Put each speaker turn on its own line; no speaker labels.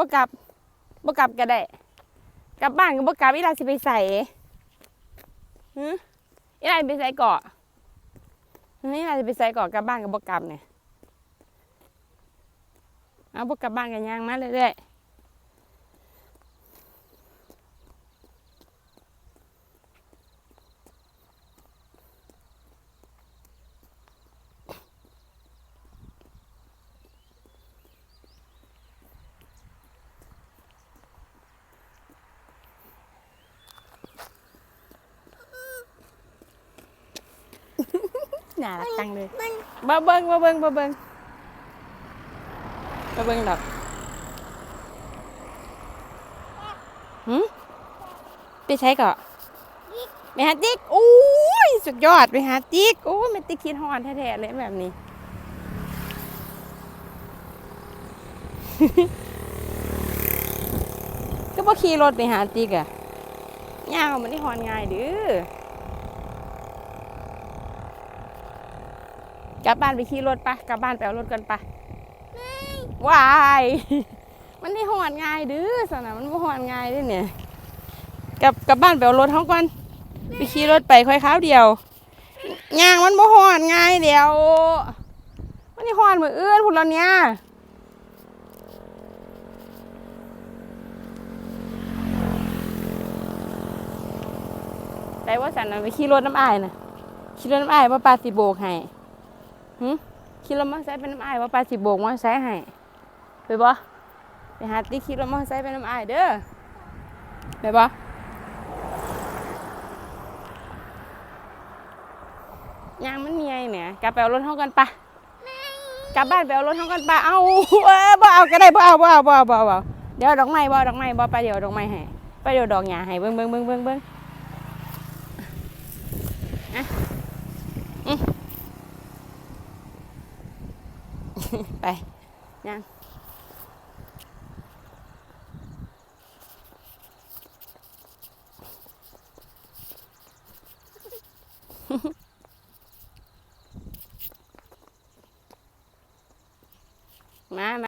บ่กลับบ่กลับก็ได้กลับบ้านก็บ่กลับอีหลาสิไปใส่หืออีหลาสิไปใส่เกาะนี่อีหลาสิไปใส่เกาะกลับบ้านก็บ่กลับเนี่ย เอาบ่กลับบ้านกันย่างมาเรื่อยๆ น่ารักจังเลยบ่เบิ่งบ่เบิ่งบ่เบิ่งบ่เบิ่งดอกหืมไปใช้เกาะไปหาติ๊กโอ้ยสุดยอดไปหาติ๊กโอ้ยแม่ติ๊กคิดฮอดแท้ๆเลยแบบนี้ก็บ่ขี่รถไปหาติ๊กอะย่างมันได้ฮอนง่ายเดื้อ กลับบ้านไปขี่รถปะกลับบ้านไปเอารถกันปะวาย มันได้ฮอนง่ายดื้อสนะมันบ่ฮอนง่ายเด้วยเนี่ยกลับกลับบ้านไปเอารถเขาก่อนไปขี่รถไปค่อยข้าวเดียวย่างมันบ่ฮอนง่ายเดียว มันได้ฮอนเหมือนเอื่นพุ่นแล้วเนี่ยแต่ว่าสันน่ะไปขี่รถน้ำอายนะขี่รถน้ำอายว่าปลาสิโบกให้ หึขี่รถมอเตอร์ไซค์เป็นน้ำอายว่าปลาสิโบกมอเตอร์ไซค์ให้ไปบ่ไปหาติ๊กขี่รถมอเตอร์ไซค์เป็นน้ำอายเด้อไปบ่ยางมันเมียเนี่ยกลับไปเอารถห้องกันปะกลับบ้านไปเอารถห้องกันปะเอาเออบ่เอาก็ได้บ่เอาบ่เอาบ่เอาบ่เอาเดี๋ยวดอกไม้บ่ดอกไม้บ่ไปเดี๋ยวดอกไม้ให้ไปเดี๋ยวดอกหญ้าให้เบิ่งเบิ่งเบิ่งเบิ่งเบิ่ง ไปยังมามา